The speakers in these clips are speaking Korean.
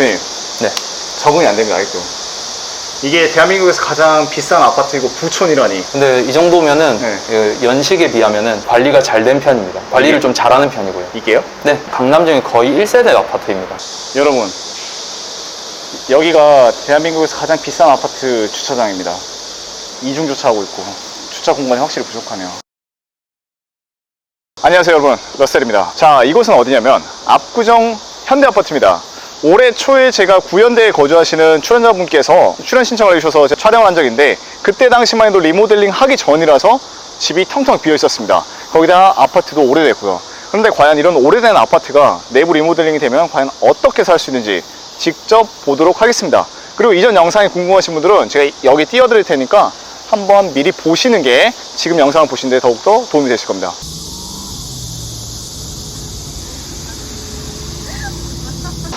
대표님 네. 적응이 안 됩니다 아직도. 이게 대한민국에서 가장 비싼 아파트이고 부촌이라니. 근데 이 정도면은 네. 그 연식에 비하면은 관리가 잘 된 편입니다. 관리를 좀 잘하는 편이고요. 이게요? 네, 강남 중에 거의 1세대 아파트입니다. 여러분 여기가 대한민국에서 가장 비싼 아파트 주차장입니다. 이중 주차하고 있고 주차 공간이 확실히 부족하네요. 안녕하세요 여러분 러셀입니다. 자 이곳은 어디냐면 압구정 현대아파트입니다. 올해 초에 제가 구현대에 거주하시는 출연자분께서 출연 신청을 해주셔서 제가 촬영을 한 적인데 그때 당시만 해도 리모델링 하기 전이라서 집이 텅텅 비어 있었습니다. 거기다가 아파트도 오래됐고요. 그런데 과연 이런 오래된 아파트가 내부 리모델링이 되면 과연 어떻게 살 수 있는지 직접 보도록 하겠습니다. 그리고 이전 영상이 궁금하신 분들은 제가 여기 띄워드릴 테니까 한번 미리 보시는 게 지금 영상을 보시는데 더욱더 도움이 되실 겁니다.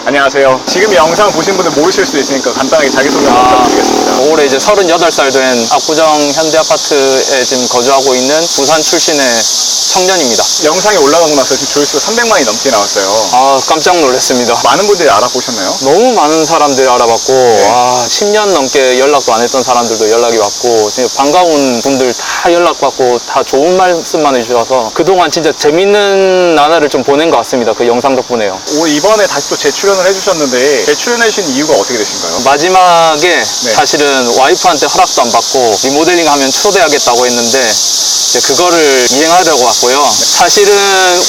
안녕하세요. 지금 영상 보신 분들 모르실 수도 있으니까 간단하게 자기소개 한번 부탁드리겠습니다. 올해 이제 38살 된 압구정 현대아파트에 지금 거주하고 있는 부산 출신의 청년입니다. 영상이 올라가고 나서 지금 조회수가 300만이 넘게 나왔어요. 아, 깜짝 놀랐습니다. 많은 분들이 알아보셨나요? 너무 많은 사람들이 알아봤고, 와, 10년 넘게 연락도 안 했던 사람들도 연락이 왔고, 진짜 반가운 분들 다 연락 받고, 다 좋은 말씀만 해주셔서, 그동안 진짜 재밌는 나날을 좀 보낸 것 같습니다. 그 영상 덕분에요. 올 이번에 다시 또 재출연 을 해주셨는데 재출연해주신 이유가 어떻게 되신가요? 마지막에 사실은 와이프한테 허락도 안 받고 리모델링 하면 초대하겠다고 했는데 이제 그거를 이행하려고 왔고요. 사실은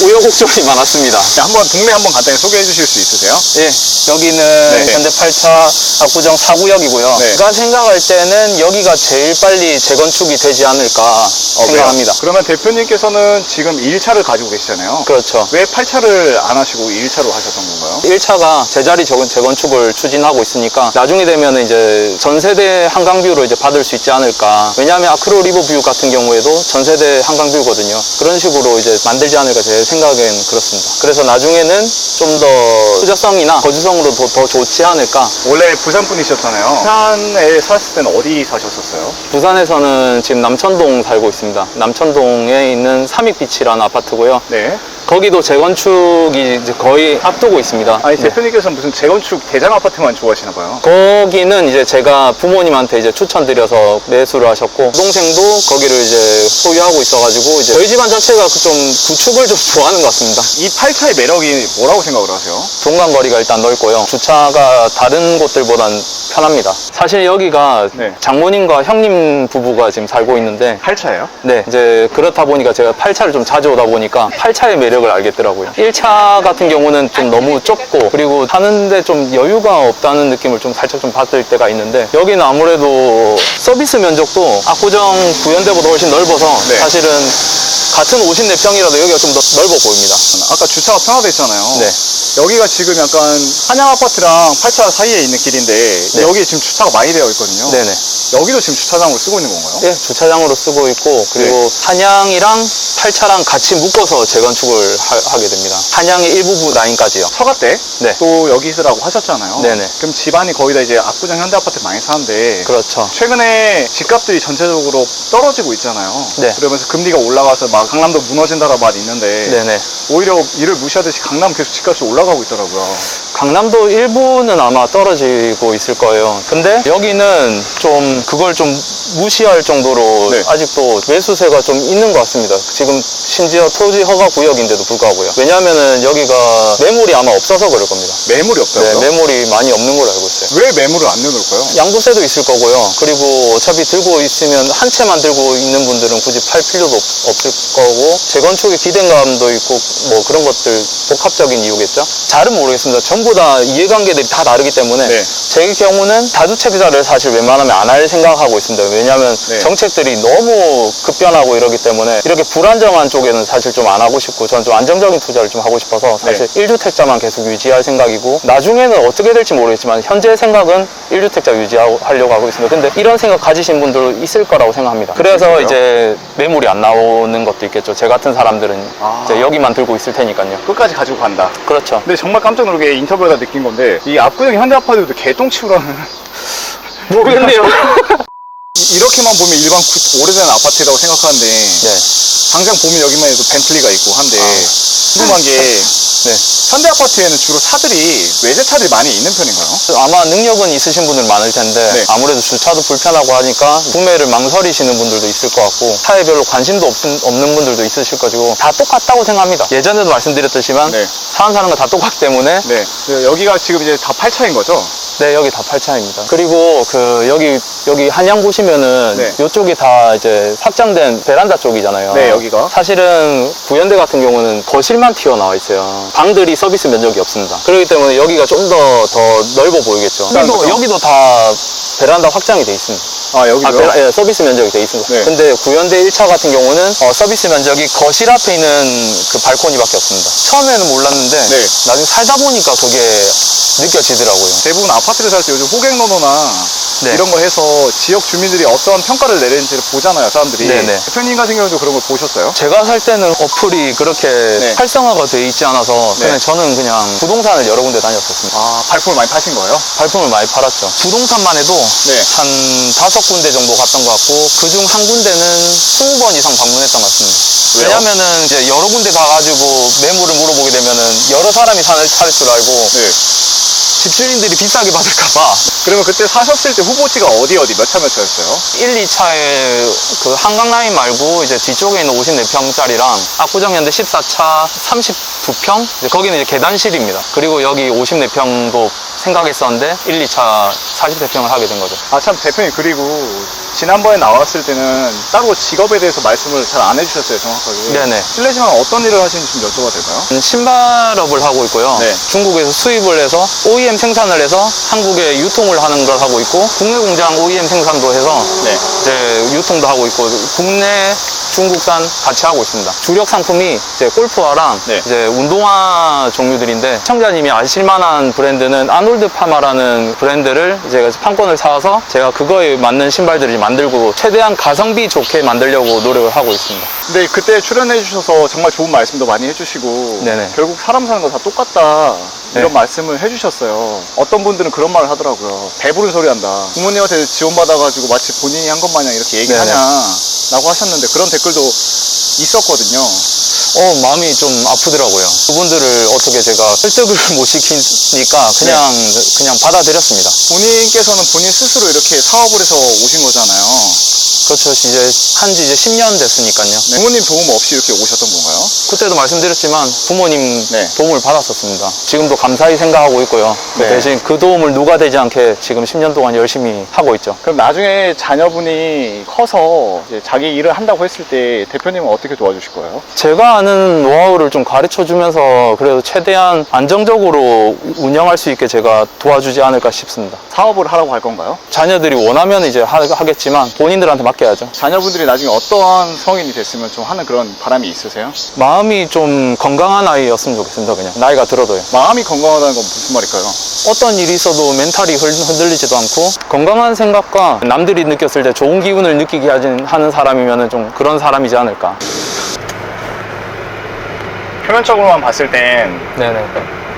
우여곡절이 많았습니다. 네, 한번 동네 한번 간단히 소개해 주실 수 있으세요? 예, 여기는 네. 현대 8차 압구정 4구역이고요. 네. 제가 생각할 때는 여기가 제일 빨리 재건축이 되지 않을까 생각합니다. 어, 그러면 대표님께서는 지금 1차를 가지고 계시잖아요. 그렇죠. 왜 8차를 안 하시고 1차로 하셨던 건가요? 1차가 제자리 재건- 재건축을 추진하고 있으니까 나중에 되면 이제 전세대 한강뷰로 이제 받을 수 있지 않을까. 왜냐하면 아크로 리버뷰 같은 경우에도 전세대 한강뷰거든요. 그런 식으로 이제 만들지 않을까 제 생각엔 그렇습니다. 그래서 나중에는 좀 더 투자성이나 거주성으로 더, 더 좋지 않을까. 원래 부산 분이셨잖아요. 부산에 사셨을 때는 어디 사셨었어요? 부산에서는 지금 남천동 살고 있습니다. 남천동에 있는 삼익비치라는 아파트고요. 네. 거기도 재건축이 이제 거의 앞두고 있습니다. 아니 네. 대표님께서는 무슨 재건축 대장 아파트만 좋아하시나 봐요. 거기는 이제 제가 부모님한테 이제 추천드려서 매수를 하셨고 동생도 거기를 이제 소유하고 있어가지고 이제 저희 집안 자체가 좀 구축을 좀 좋아하는 것 같습니다. 이 8차의 매력이 뭐라고 생각을 하세요? 중간거리가 일단 넓고요. 주차가 다른 곳들보단 편합니다. 사실 여기가 네. 장모님과 형님 부부가 지금 살고 있는데 8차예요? 네, 이제 그렇다 보니까 제가 8차를 좀 자주 오다 보니까 8차의 매력을 알겠더라고요. 1차 같은 경우는 좀 너무 좁고 그리고 타는데 좀 여유가 없다는 느낌을 좀 살짝 좀 받을 때가 있는데 여기는 아무래도 서비스 면적도 압구정 구현대보다 훨씬 넓어서 네. 사실은 같은 54평이라도 여기가 좀 더 넓어 보입니다. 아까 주차가 편하다 했잖아요. 네. 여기가 지금 약간 한양 아파트랑 8차 사이에 있는 길인데 네. 여기 지금 주차가 많이 되어 있거든요. 네네. 여기도 지금 주차장으로 쓰고 있는 건가요? 예, 주차장으로 쓰고 있고 그리고 네. 한양이랑 8차랑 같이 묶어서 재건축을 하, 게 됩니다. 한양의 일부분 라인까지요. 서가 때 네. 또 여기 있으라고 하셨잖아요. 네네. 그럼 집안이 거의 다 이제 압구정 현대 아파트 많이 사는데 그렇죠. 최근에 집값들이 전체적으로 떨어지고 있잖아요. 네. 그러면서 금리가 올라가서 막 강남도 무너진다라는 말이 있는데 네네. 오히려 이를 무시하듯이 강남 계속 집값이 올라가고 있더라고요. 강남도 일부는 아마 떨어지고 있을 거예요. 근데 여기는 좀 그걸 좀 무시할 정도로 네. 아직도 매수세가 좀 있는 것 같습니다. 지금 심지어 토지 허가 구역인데도 불구하고요. 왜냐하면은 여기가 매물이 아마 없어서 그럴 겁니다. 매물이 네, 없다고요? 매물이 많이 없는 걸로 알고 있어요. 왜 매물을 안 내놓을까요? 양도세도 있을 거고요. 그리고 어차피 들고 있으면 한 채만 들고 있는 분들은 굳이 팔 필요도 없- 없을 거고 재건축의 기대감도 있고 뭐 그런 것들 복합적인 이유겠죠. 잘은 모르겠습니다. 전부 다 이해관계들이 다 다르기 때문에 네. 제 경우는 다주택 투자를 사실 웬만하면 안 할 생각하고 있습니다. 왜냐하면 네. 정책들이 너무 급변하고 이러기 때문에 이렇게 불안정한 쪽에는 사실 좀 안 하고 싶고 저는 좀 안정적인 투자를 좀 하고 싶어서 사실 네. 1주택자만 계속 유지할 생각이고 나중에는 어떻게 될지 모르겠지만 현재 생각은 1주택자 유지하려고 하고 있습니다. 근데 이런 생각 가지신 분들 있을 거라고 생각합니다. 그래서 그래요? 이제 매물이 안 나오는 것도 있겠죠. 제 같은 사람들은 아. 이제 여기만 들고 있을 테니까요. 끝까지 가지고 간다. 그렇죠. 근데 정말 깜짝 놀라게 인터뷰하다 느낀 건데 이 압구정 현대 아파트도 개똥치우라는 모르겠네요. 이- 이렇게만 보면 일반 구- 오래된 아파트라고 생각하는데 네. 당장 보면 여기만 해도 벤틀리가 있고 한데 아. 궁금한 게 네. 현대 아파트에는 주로 차들이 외제차들이 많이 있는 편인가요? 아마 능력은 있으신 분들 많을 텐데 네. 아무래도 주차도 불편하고 하니까 구매를 망설이시는 분들도 있을 것 같고 차에 별로 관심도 없, 없는 분들도 있으실 거고 다 똑같다고 생각합니다. 예전에도 말씀드렸듯이만 네. 사람 사는 건다 똑같기 때문에 네. 그 여기가 지금 이제 다 8차인 거죠? 네, 여기 다 8차입니다. 그리고 그 여기 여기 한양 보시면은 네. 이쪽이 다 이제 확장된 베란다 쪽이잖아요. 네, 여기가. 사실은 구현대 같은 경우는 거실만 튀어나와 있어요. 방들이 서비스 면적이 없습니다. 그렇기 때문에 여기가 좀 더 더 넓어 보이겠죠. 여기도요? 여기도 다 베란다 확장이 돼 있습니다. 아, 여기요? 아, 예, 서비스 면적이 돼 있습니다. 네. 근데 구현대 1차 같은 경우는 어, 서비스 면적이 거실 앞에 있는 그 발코니밖에 없습니다. 처음에는 몰랐는데 네. 나중에 살다 보니까 그게 느껴지더라고요. 대부분 아파트를 살 때 요즘 호갱노노나 네. 이런 거 해서 지역 주민들이 어떠한 평가를 내리는지를 보잖아요, 사람들이. 네네. 대표님 같은 경우도 그런 걸 보셨어요? 제가 살 때는 어플이 그렇게 네. 활성화가 돼 있지 않아서 네. 그냥 저는 그냥 부동산을 여러 군데 다녔었습니다. 아, 발품을 많이 파신 거예요? 발품을 많이 팔았죠. 부동산만 해도 네. 한 다섯 군데 정도 갔던 것 같고 그중 한 군데는 20번 이상 방문했던 것 같습니다. 왜요? 왜냐면은 이제 여러 군데 가가지고 매물을 물어보게 되면은 여러 사람이 사는 살줄 알고 네. 집주인들이 비싸게 받을까봐 그러면 그때 사셨을 때 후보지가 어디 어디 몇 차 몇 차였어요? 1, 2차에 그 한강라인 말고 이제 뒤쪽에 있는 54평짜리랑 압구정현대 14차 32평? 이제 거기는 이제 계단실입니다. 그리고 여기 54평도 생각했었는데 1, 2차 40대평을 하게 된 거죠. 아, 참, 대표님, 그리고 지난번에 나왔을 때는 따로 직업에 대해서 말씀을 잘 안 해주셨어요, 정확하게. 네네. 실례지만 어떤 일을 하시는지 좀 여쭤봐도 될까요? 신발업을 하고 있고요. 네. 중국에서 수입을 해서 OEM 생산을 해서 한국에 유통을 하는 걸 하고 있고 국내 공장 OEM 생산도 해서 네. 이제 유통도 하고 있고 국내 중국산 같이 하고 있습니다. 주력 상품이 이제 골프화랑 네. 이제 운동화 종류들인데 청자님이 아실 만한 브랜드는 아놀드 파마라는 브랜드를 제가 판권을 사와서 제가 그거에 맞는 신발들을 만들고 최대한 가성비 좋게 만들려고 노력을 하고 있습니다. 근데 그때 출연해 주셔서 정말 좋은 말씀도 많이 해주시고. 네네. 결국 사람 사는 거 다 똑같다. 이런 네. 말씀을 해주셨어요. 어떤 분들은 그런 말을 하더라고요. 배부른 소리 한다. 부모님한테 지원받아가지고 마치 본인이 한 것 마냥 이렇게 얘기하냐. 라고 하셨는데 그런 댓글도 있었거든요. 어, 마음이 좀 아프더라고요. 그분들을 어떻게 제가 설득을 못 시키니까 그냥, 그냥 받아들였습니다. 본인께서는 본인 스스로 이렇게 사업을 해서 오신 거잖아요. 그렇죠. 이제 한지 이제 10년 됐으니까요. 네. 부모님 도움 없이 이렇게 오셨던 건가요? 그때도 말씀드렸지만 부모님 네. 도움을 받았었습니다. 지금도 감사히 생각하고 있고요. 그 네. 대신 그 도움을 누가 되지 않게 지금 10년 동안 열심히 하고 있죠. 그럼 나중에 자녀분이 커서 이제 자기 일을 한다고 했을 때 대표님은 어떻게 도와주실 거예요? 제가 아는 노하우를 좀 가르쳐 주면서 그래도 최대한 안정적으로 운영할 수 있게 제가 도와주지 않을까 싶습니다. 사업을 하라고 할 건가요? 자녀들이 원하면 이제 하, 하겠지만 본인들한테 맡겨야죠. 자녀분들이 나중에 어떠한 성인이 됐으면 좀 하는 그런 바람이 있으세요? 마음이 좀 건강한 아이였으면 좋겠습니다. 그냥 나이가 들어도요. 마음이 건강하다는 건 무슨 말일까요? 어떤 일이 있어도 멘탈이 흔- 흔들리지도 않고 건강한 생각과 남들이 느꼈을 때 좋은 기운을 느끼게 하진- 하는 사람이면 좀 그런 사람이지 않을까. 표면적으로만 봤을 땐 네네.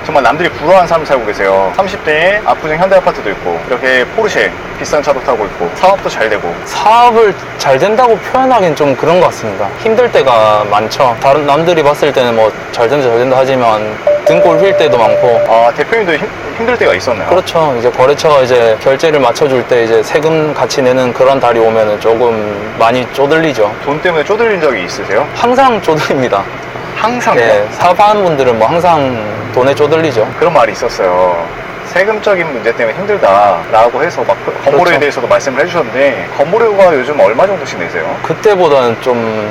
정말 남들이 부러워하는 사람 살고 계세요. 30대에 압구정 현대 아파트도 있고 이렇게 포르쉐 비싼 차도 타고 있고 사업도 잘 되고 사업을 잘 된다고 표현하기는 좀 그런 것 같습니다. 힘들 때가 많죠. 다른 남들이 봤을 때는 뭐 잘 된다 잘 된다 하지만 등골 휠 때도 많고 아 대표님도 힘, 힘들 때가 있었네요. 그렇죠. 이제 거래처가 이제 결제를 맞춰줄 때 이제 세금 같이 내는 그런 달이 오면은 조금 많이 쪼들리죠. 돈 때문에 쪼들린 적이 있으세요? 항상 쪼들립니다. 항상요. 네, 사업하는 분들은 뭐 항상 돈에 쪼들리죠. 그런 말이 있었어요. 세금적인 문제 때문에 힘들다라고 해서 막 건보료에 그렇죠. 대해서도 말씀을 해주셨는데 건보료가 요즘 얼마 정도씩 내세요? 그때보다는 좀,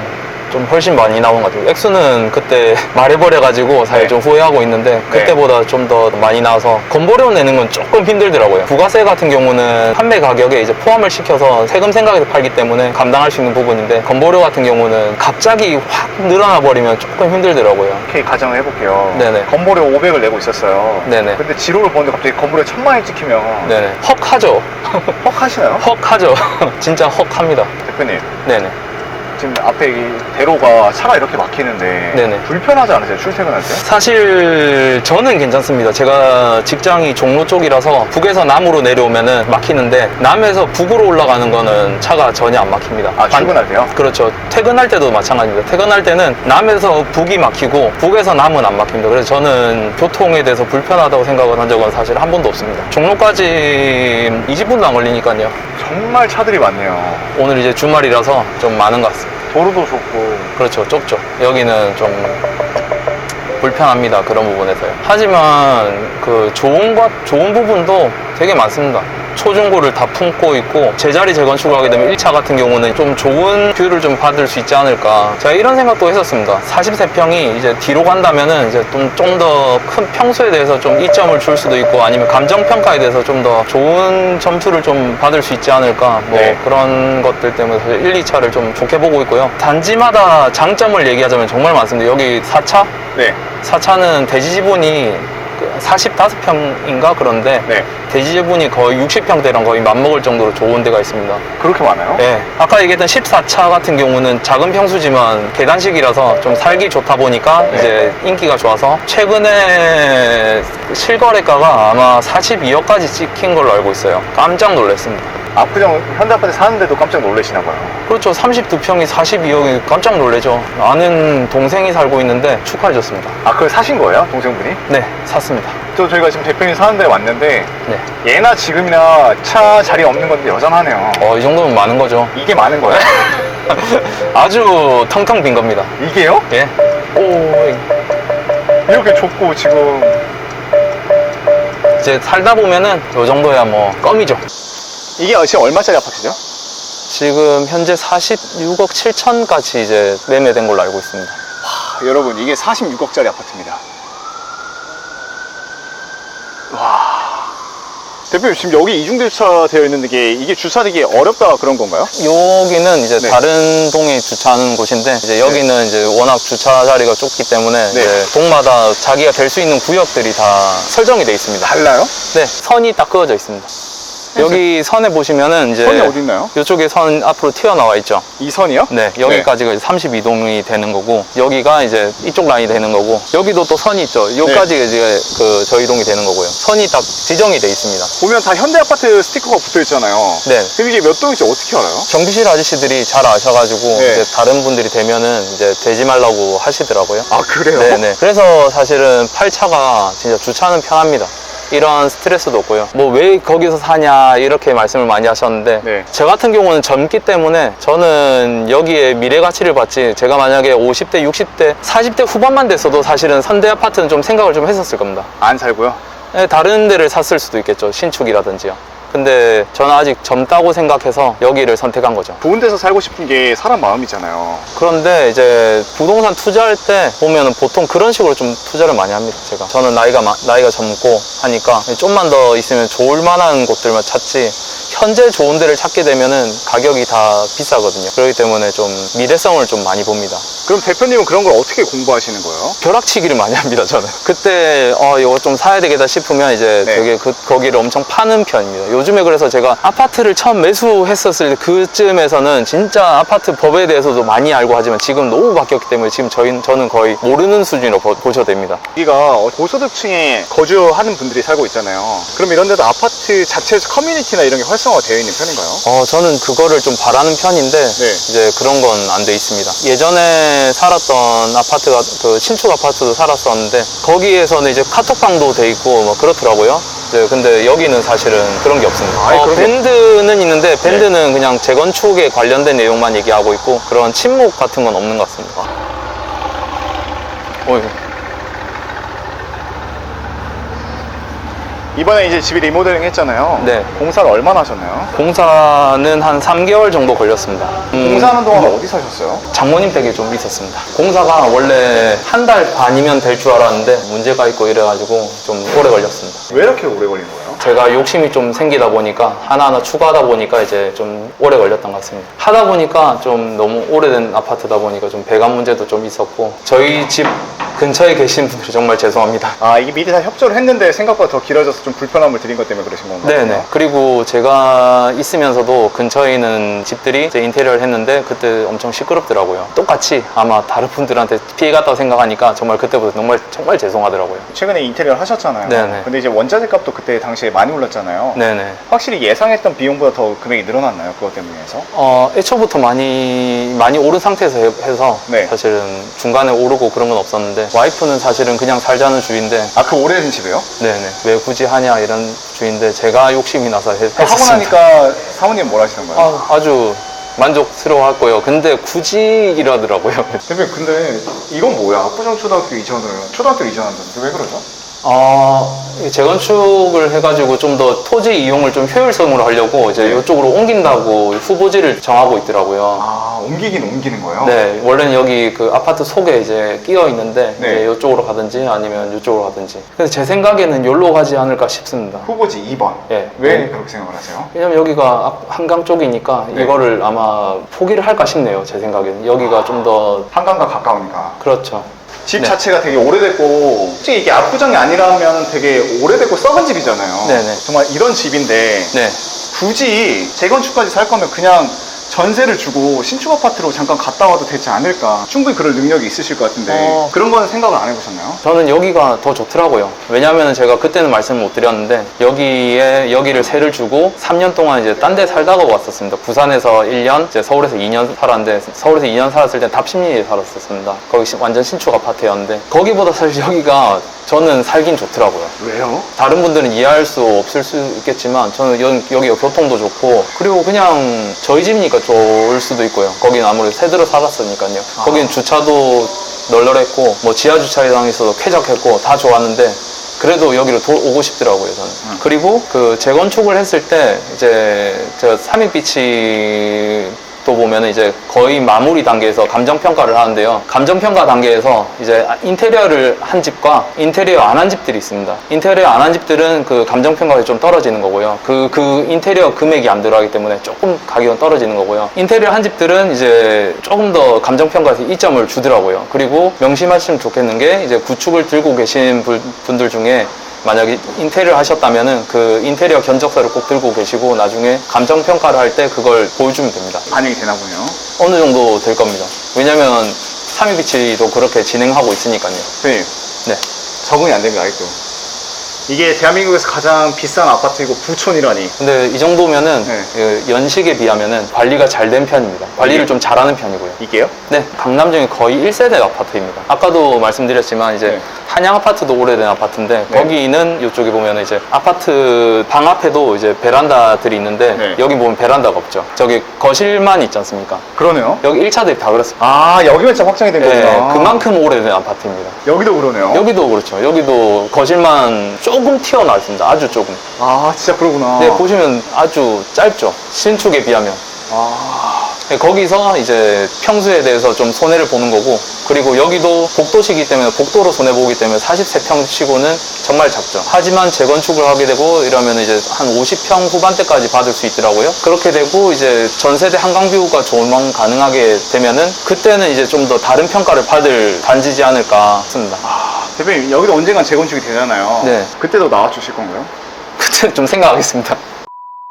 좀 훨씬 많이 나온 것 같아요. 액수는 그때 말해버려가지고 사실 네. 좀 후회하고 있는데 그때보다 좀 더 많이 나와서 건보료 내는 건 조금 힘들더라고요. 부가세 같은 경우는 판매 가격에 이제 포함을 시켜서 세금 생각해서 팔기 때문에 감당할 수 있는 부분인데 건보료 같은 경우는 갑자기 확 늘어나 버리면 조금 힘들더라고요. 이렇게 가정을 해볼게요. 네네. 건보료 500을 내고 있었어요. 네네. 근데 지로를 보는데 갑자기 건보료 1000만 원 찍히면 네네. 헉 하죠. 헉 하시나요? 헉 하죠. 진짜 헉 합니다. 대표님 네네. 지금 앞에 이 대로가 차가 이렇게 막히는데 네네. 불편하지 않으세요? 출퇴근할 때? 사실 저는 괜찮습니다. 제가 직장이 종로 쪽이라서 북에서 남으로 내려오면은 막히는데 남에서 북으로 올라가는 거는 차가 전혀 안 막힙니다. 아, 출근할 때요? 그렇죠. 퇴근할 때도 마찬가지입니다. 퇴근할 때는 남에서 북이 막히고 북에서 남은 안 막힙니다. 그래서 저는 교통에 대해서 불편하다고 생각을 한 적은 사실 한 번도 없습니다. 종로까지 20분도 안 걸리니까요. 정말 차들이 많네요. 오늘 이제 주말이라서 좀 많은 것 같습니다. 도로도 좋고 그렇죠. 좁죠. 여기는 좀 불편합니다. 그런 부분에서요. 하지만 그 좋은 것, 좋은 부분도 되게 많습니다. 초중고를 다 품고 있고 제자리 재건축을 하게 되면 1차 같은 경우는 좀 좋은 뷰를 좀 받을 수 있지 않을까. 제가 이런 생각도 했었습니다. 43평이 이제 뒤로 간다면은 이제 좀더 큰 평수에 대해서 좀 이점을 줄 수도 있고 아니면 감정 평가에 대해서 좀 더 좋은 점수를 좀 받을 수 있지 않을까. 뭐 네. 그런 것들 때문에 사실 1, 2차를 좀 좋게 보고 있고요. 단지마다 장점을 얘기하자면 정말 많습니다. 여기 4차? 네. 4차는 대지 지분이 45평인가 그런데 네. 대지 지분이 거의 60평대랑 거의 맞먹을 정도로 좋은 데가 있습니다. 그렇게 많아요? 네. 아까 얘기했던 14차 같은 경우는 작은 평수지만 계단식이라서 좀 살기 좋다 보니까 네. 이제 인기가 좋아서 최근에 실거래가가 아마 42억까지 찍힌 걸로 알고 있어요. 깜짝 놀랐습니다. 압구정 현대아파트 사는데도 깜짝 놀라시나 봐요. 그렇죠. 32평이 42억이 깜짝 놀래죠. 아는 동생이 살고 있는데 축하해줬습니다. 아, 그걸 사신 거예요? 동생분이? 네, 샀습니다. 또 저희가 지금 대표님 사는 데 왔는데 네. 예나 지금이나 차 자리 없는 건데 여전하네요. 어, 이 정도면 많은 거죠. 이게 많은 거예요? 아주 텅텅 빈 겁니다. 이게요? 예. 오, 이렇게 좁고 지금 이제 살다 보면은 요 정도야 뭐 껌이죠. 이게 지금 얼마짜리 아파트죠? 지금 현재 46억 7천까지 이제 매매된 걸로 알고 있습니다. 아, 여러분 이게 46억짜리 아파트입니다. 와. 대표님 지금 여기 이중대 주차 되어 있는 게 이게 주차되기 어렵다 그런 건가요? 여기는 이제 네. 다른 동에 주차하는 곳인데 이제 여기는 이제 워낙 주차 자리가 좁기 때문에 네. 이제 동마다 자기가 될 수 있는 구역들이 다 설정이 돼 있습니다. 달라요? 네, 선이 딱 그어져 있습니다. 여기 선에 보시면은 이제 선이 어디 있나요? 이쪽에 선 앞으로 튀어나와 있죠. 이 선이요? 네, 여기까지가 이제 32동이 되는 거고, 여기가 이제 이쪽 라인이 되는 거고, 여기도 또 선이 있죠. 여기까지가 이제 그 저희 동이 되는 거고요. 선이 딱 지정이 돼 있습니다. 보면 다 현대 아파트 스티커가 붙어 있잖아요. 네. 그럼 이게 몇 동인지 어떻게 알아요? 경비실 아저씨들이 잘 아셔가지고, 네. 이제 다른 분들이 되면은 이제 되지 말라고 하시더라고요. 아 그래요? 네네. 그래서 사실은 8차가 진짜 주차는 편합니다. 이런 스트레스도 없고요. 뭐 왜 거기서 사냐 이렇게 말씀을 많이 하셨는데 네. 저 같은 경우는 젊기 때문에 저는 여기에 미래 가치를 봤지 제가 만약에 50대, 60대, 40대 후반만 됐어도 사실은 선대 아파트는 좀 생각을 좀 했었을 겁니다. 안 살고요? 네, 다른 데를 샀을 수도 있겠죠. 신축이라든지요. 근데 저는 아직 젊다고 생각해서 여기를 선택한 거죠. 좋은 데서 살고 싶은 게 사람 마음이잖아요. 그런데 이제 부동산 투자할 때 보면은 보통 그런 식으로 좀 투자를 많이 합니다. 제가 저는 나이가 마- 나이가 젊고 하니까 좀만 더 있으면 좋을 만한 곳들만 찾지 현재 좋은 데를 찾게 되면은 가격이 다 비싸거든요. 그렇기 때문에 좀 미래성을 좀 많이 봅니다. 그럼 대표님은 그런 걸 어떻게 공부하시는 거예요? 벼락치기를 많이 합니다. 저는 그때 어 이거 좀 사야 되겠다 싶으면 이제 네. 되게 그 거기를 엄청 파는 편입니다. 요즘에 그래서 제가 아파트를 처음 매수했었을 때 그쯤에서는 진짜 아파트 법에 대해서도 많이 알고 하지만 지금 너무 바뀌었기 때문에 지금 저희 저는 거의 모르는 수준으로 보, 보셔도 됩니다. 여기가 고소득층에 거주하는 분들이 살고 있잖아요. 그럼 이런 데도 아파트 자체에서 커뮤니티나 이런 게 활성화가 되어 있는 편인가요? 어, 저는 그거를 좀 바라는 편인데, 네. 이제 그런 건 안 돼 있습니다. 예전에 살았던 아파트가, 그 신축 아파트도 살았었는데, 거기에서는 이제 카톡방도 돼 있고, 뭐 그렇더라고요. 네, 근데 여기는 사실은 그런 게 없습니다. 아니, 어, 그러게. 밴드는 있는데, 밴드는 그냥 재건축에 관련된 내용만 얘기하고 있고, 그런 침묵 같은 건 없는 것 같습니다. 어이. 이번에 이제 집이 리모델링 했잖아요. 네. 공사를 얼마나 하셨나요? 공사는 한 3개월 정도 걸렸습니다. 음, 공사하는 동안 어디 사셨어요? 장모님 댁에 좀 있었습니다. 공사가 원래 한 달 반이면 될 줄 알았는데 문제가 있고 이래가지고 좀 오래 걸렸습니다. 왜 이렇게 오래 걸린 거예요? 제가 욕심이 좀 생기다 보니까 하나하나 추가하다 보니까 이제 좀 오래 걸렸던 것 같습니다. 하다 보니까 좀 너무 오래된 아파트다 보니까 좀 배관 문제도 좀 있었고 저희 집 근처에 계신 분들이 정말 죄송합니다. 아 이게 미리 다 협조를 했는데 생각보다 더 길어져서 좀 불편함을 드린 것 때문에 그러신 건가요? 네네. 그리고 제가 있으면서도 근처에 있는 집들이 이제 인테리어를 했는데 그때 엄청 시끄럽더라고요. 똑같이 아마 다른 분들한테 피해 갔다고 생각하니까 정말 그때부터 정말 정말 죄송하더라고요. 최근에 인테리어를 하셨잖아요. 네네. 근데 이제 원자재 값도 그때 당시에 많이 올랐잖아요. 네네. 확실히 예상했던 비용보다 더 금액이 늘어났나요? 그것 때문에 해서? 어, 애초부터 많이, 많이 오른 상태에서 해- 해서 네. 사실은 중간에 오르고 그런 건 없었는데 와이프는 사실은 그냥 살자는 주인데 아 그 오래된 집이에요? 네네. 왜 굳이 하냐 이런 주인데 제가 욕심이 나서 해, 하고 했었습니다. 나니까 사모님 뭘 하시던가요? 아, 아주 만족스러워했고요. 근데 굳이 이러더라고요. 대표님 근데 이건 뭐야? 압구정 초등학교 이전을 초등학교 이전한다는데 왜 그러죠? 어, 이 재건축을 해가지고 좀 더 토지 이용을 좀 효율성으로 하려고 이제 네. 이쪽으로 옮긴다고 후보지를 정하고 있더라고요. 아 옮기긴 옮기는 거예요? 네, 원래는 여기 그 아파트 속에 이제 끼어 있는데 네. 이제 이쪽으로 가든지 아니면 이쪽으로 가든지. 그래서 제 생각에는 여기로 가지 않을까 싶습니다. 후보지 2번 예. 왜 네. 그렇게 생각을 하세요? 왜냐면 여기가 앞- 한강 쪽이니까 네. 이거를 아마 포기를 할까 싶네요. 제 생각에는 여기가 좀더 한강과 가까우니까 그렇죠. 집 네. 자체가 되게 오래됐고 솔직히 이게 압구정이 아니라면 되게 오래됐고 썩은 집이잖아요 네네. 정말 이런 집인데 네. 굳이 재건축까지 살 거면 그냥 전세를 주고 신축 아파트로 잠깐 갔다 와도 되지 않을까 충분히 그럴 능력이 있으실 것 같은데 어. 그런 거는 생각을 안 해보셨나요? 저는 여기가 더 좋더라고요. 왜냐하면 제가 그때는 말씀을 못 드렸는데 여기에 여기를 세를 주고 3년 동안 이제 딴 데 살다가 왔었습니다. 부산에서 1년, 이제 서울에서 2년 살았는데 서울에서 2년 살았을 때 답심리에 살았었습니다. 거기 시- 완전 신축 아파트였는데 거기보다 사실 여기가 저는 살긴 좋더라고요. 왜요? 다른 분들은 이해할 수 없을 수 있겠지만 저는 여, 여기가 교통도 좋고 그리고 그냥 저희 집이니까 좋을 수도 있고요. 거기는 아무래도 새들어 살았으니까요. 거기는 주차도 널널했고 뭐 지하 주차장에 있어도 쾌적했고 다 좋았는데 그래도 여기로 도- 오고 싶더라고요 저는. 음. 그리고 그 재건축을 했을 때 이제 저 삼익빛이 또 보면은 이제 거의 마무리 단계에서 감정 평가를 하는데요. 감정 평가 단계에서 이제 인테리어를 한 집과 인테리어 안 한 집들이 있습니다. 인테리어 안 한 집들은 그 감정 평가가 좀 떨어지는 거고요. 그, 그 인테리어 금액이 안 들어가기 때문에 조금 가격은 떨어지는 거고요. 인테리어 한 집들은 이제 조금 더 감정 평가에서 이점을 주더라고요. 그리고 명심하시면 좋겠는 게 이제 구축을 들고 계신 분- 분들 중에 만약에 인테리어 하셨다면은 그 인테리어 견적서를 꼭 들고 계시고 나중에 감정 평가를 할 때 그걸 보여주면 됩니다. 반영이 되나 보네요 어느 정도 될 겁니다. 왜냐면 삼위비치도 그렇게 진행하고 있으니까요. 선생님 네. 적응이 안 됩니다 아직도 이게 대한민국에서 가장 비싼 아파트이고 부촌이라니 근데 이 정도면은 네. 그 연식에 비하면은 관리가 잘 된 편입니다. 관리를 좀 잘하는 편이고요. 이게요? 네, 강남 중에 거의 1세대 아파트입니다. 아까도 말씀드렸지만 이제 네. 한양 아파트도 오래된 아파트인데 네. 거기는 이쪽에 보면 이제 아파트 방 앞에도 이제 베란다들이 있는데 네. 여기 보면 베란다가 없죠. 저기 거실만 있지 않습니까? 그러네요 여기 1차 대비 다 그렇습니다. 아 여기만 진짜 확장이 된 네, 거구나 그만큼 오래된 아파트입니다. 여기도 그러네요 여기도 그렇죠. 여기도 거실만 조금 튀어나와 있습니다. 아주 조금. 아 진짜 그러구나 네, 보시면 아주 짧죠. 신축에 비하면. 아 네, 거기서 이제 평수에 대해서 좀 손해를 보는 거고 그리고 여기도 복도시기 때문에 복도로 손해 보기 때문에 43평 치고는 정말 작죠. 하지만 재건축을 하게 되고 이러면 이제 한 50평 후반대까지 받을 수 있더라고요. 그렇게 되고 이제 전세대 한강뷰가 조망 가능하게 되면은 그때는 이제 좀 더 다른 평가를 받을 단지지 않을까 싶습니다. 대표님 여기도 언젠간 재건축이 되잖아요 네. 그때도 나와주실 건가요? 그때 좀 생각하겠습니다.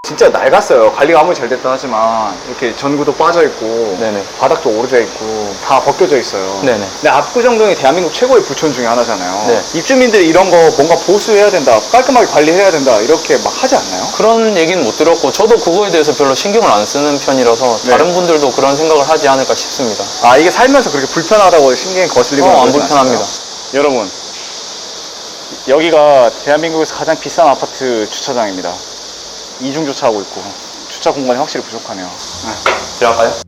진짜 낡았어요 관리가 아무리 잘 됐다 하지만 이렇게 전구도 빠져 있고 네네. 바닥도 오래돼 있고 다 벗겨져 있어요 네네. 근데 압구정동이 대한민국 최고의 부촌 중에 하나잖아요 네. 입주민들이 이런 거 뭔가 보수해야 된다 깔끔하게 관리해야 된다 이렇게 막 하지 않나요? 그런 얘기는 못 들었고 저도 그거에 대해서 별로 신경을 안 쓰는 편이라서 네. 다른 분들도 그런 생각을 하지 않을까 싶습니다. 아 이게 살면서 그렇게 불편하다고 신경이 거슬리고 어, 안 불편합니다. 여러분 여기가 대한민국에서 가장 비싼 아파트 주차장입니다 이중 주차하고 있고 주차 공간이 확실히 부족하네요 들어갈까요?